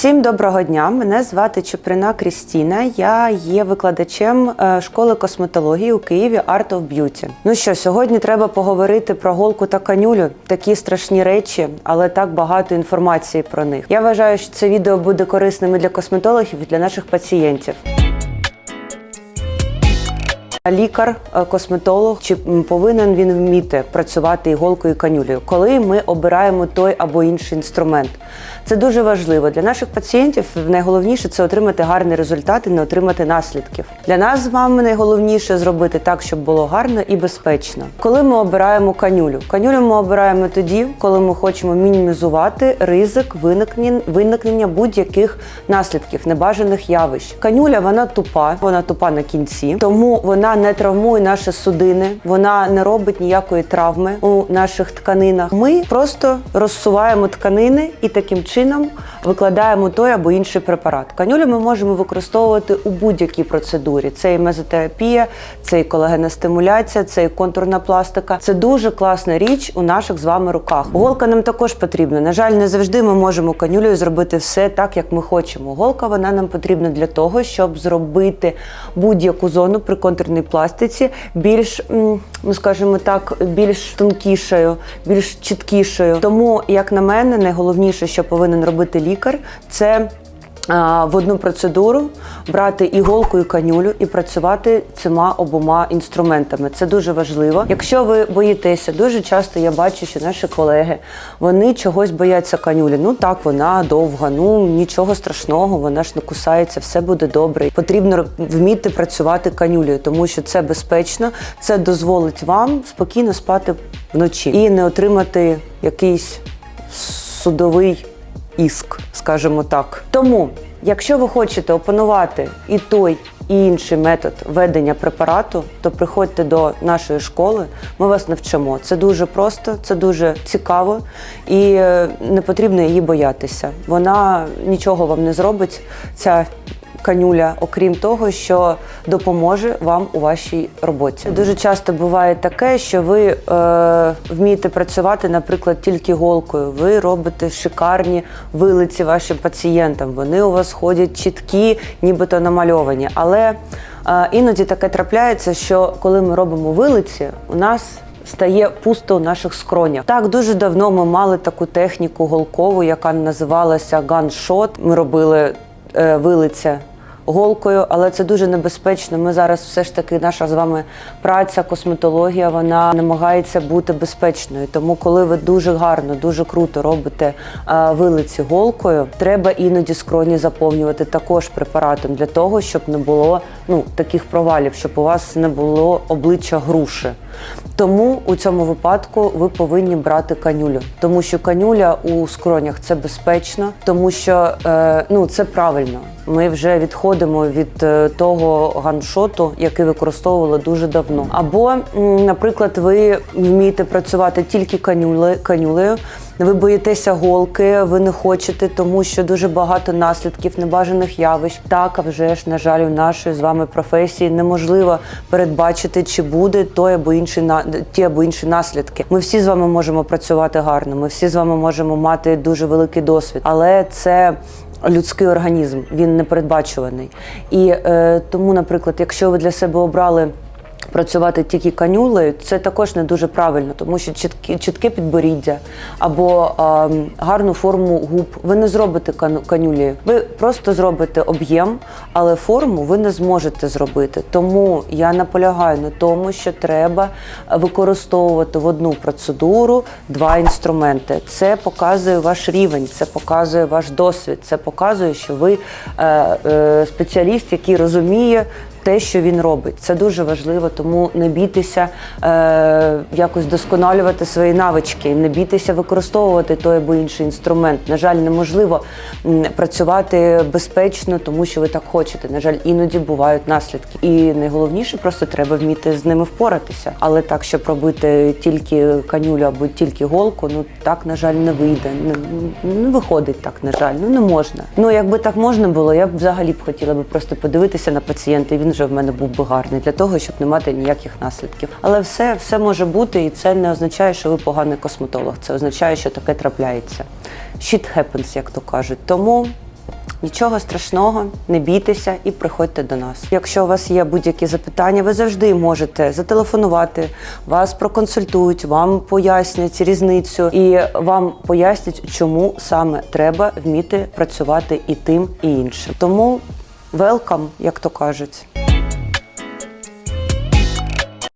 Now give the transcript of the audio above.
Всім доброго дня. Мене звати Чуприна Крістіна. Я є викладачем е, школи косметології у Києві Art of Beauty. Ну що, сьогодні треба поговорити про голку та канюлю. Такі страшні речі, але так багато інформації про них. Я вважаю, що це відео буде корисним і для косметологів, і для наших пацієнтів. Лікар, е, косметолог, чи повинен він вміти працювати іголкою і канюлею, коли ми обираємо той або інший інструмент. Це дуже важливо для наших пацієнтів. Найголовніше це отримати гарний результат і не отримати наслідків. Для нас з вами найголовніше зробити так, щоб було гарно і безпечно. Коли ми обираємо канюлю, канюлю ми обираємо тоді, коли ми хочемо мінімізувати ризик виникнення, виникнення будь-яких наслідків, небажаних явищ. Канюля вона тупа, вона тупа на кінці, тому вона не травмує наші судини, вона не робить ніякої травми у наших тканинах. Ми просто розсуваємо тканини і таким чином викладаємо той або інший препарат. Канюлю ми можемо використовувати у будь-якій процедурі. Це і мезотерапія, це і колагеностимуляція, це і контурна пластика. Це дуже класна річ у наших з вами руках. Голка нам також потрібна. На жаль, не завжди ми можемо канюлею зробити все так, як ми хочемо. Голка вона нам потрібна для того, щоб зробити будь-яку зону при контурній пластиці більш, ну скажімо так, більш тонкішою, більш чіткішою. Тому, як на мене, найголовніше, що повинен робити лікар, це в одну процедуру брати іголку і канюлю і працювати цими обома інструментами. Це дуже важливо. Якщо ви боїтеся, дуже часто я бачу, що наші колеги вони чогось бояться канюлі. Ну так, вона довга, ну нічого страшного, вона ж не кусається, все буде добре. Потрібно вміти працювати канюлею, тому що це безпечно, це дозволить вам спокійно спати вночі і не отримати якийсь судовий іск, скажімо так. Тому, якщо ви хочете опанувати і той, і інший метод ведення препарату, то приходьте до нашої школи. Ми вас навчимо. Це дуже просто, це дуже цікаво і е, не потрібно її боятися. Вона нічого вам не зробить. Ця канюля, окрім того, що допоможе вам у вашій роботі. Дуже часто буває таке, що ви е, вмієте працювати, наприклад, тільки голкою. Ви робите шикарні вилиці вашим пацієнтам. Вони у вас ходять чіткі, нібито намальовані. Але е, іноді таке трапляється, що коли ми робимо вилиці, у нас Стає пусто у наших скронях. Так дуже давно ми мали таку техніку голкову, яка називалася ганшот. Ми робили е, вилиця голкою, але це дуже небезпечно. Ми зараз все ж таки, наша з вами праця, косметологія, вона намагається бути безпечною. Тому, коли ви дуже гарно, дуже круто робите е, вилиці голкою, треба іноді скроні заповнювати також препаратом для того, щоб не було ну таких провалів, щоб у вас не було обличчя груші. Тому у цьому випадку ви повинні брати канюлю, тому що канюля у скронях це безпечно, тому що е, ну це правильно. Ми вже відходимо від е, того ганшоту, який використовували дуже давно. Або, наприклад, ви вмієте працювати тільки канюле, канюлею. Ви боїтеся голки, ви не хочете, тому що дуже багато наслідків небажаних явищ. Так, а вже ж, на жаль, у нашої з вами професії неможливо передбачити, чи буде той або інший ті або інші наслідки. Ми всі з вами можемо працювати гарно. Ми всі з вами можемо мати дуже великий досвід, але це. Людський організм він непередбачуваний. І е, тому, наприклад, якщо ви для себе обрали працювати тільки канюлею, це також не дуже правильно, тому що чіткі, чітке підборіддя або ем, гарну форму губ ви не зробите канюлею. Ви просто зробите об'єм, але форму ви не зможете зробити. Тому я наполягаю на тому, що треба використовувати в одну процедуру два інструменти. Це показує ваш рівень, це показує ваш досвід, це показує, що ви е, е, спеціаліст, який розуміє те, що він робить. Це дуже важливо, тому не бійтеся е, якось досконалювати свої навички, не бійтеся використовувати той або інший інструмент. На жаль, неможливо працювати безпечно, тому що ви так хочете. На жаль, іноді бувають наслідки. І найголовніше просто треба вміти з ними впоратися. Але так, щоб робити тільки канюлю або тільки голку, ну так на жаль не вийде. Не, не виходить так, на жаль, ну не можна. Ну якби так можна було, я б взагалі б хотіла б просто подивитися на пацієнта. і Він вже в мене був би гарний для того, щоб не мати ніяких наслідків. Але все, все може бути, і це не означає, що ви поганий косметолог. Це означає, що таке трапляється. Shit happens, як то кажуть. Тому Нічого страшного, не бійтеся і приходьте до нас. Якщо у вас є будь-які запитання, ви завжди можете зателефонувати, вас проконсультують, вам пояснять різницю і вам пояснять, чому саме треба вміти працювати і тим, і іншим. Тому welcome, як то кажуть.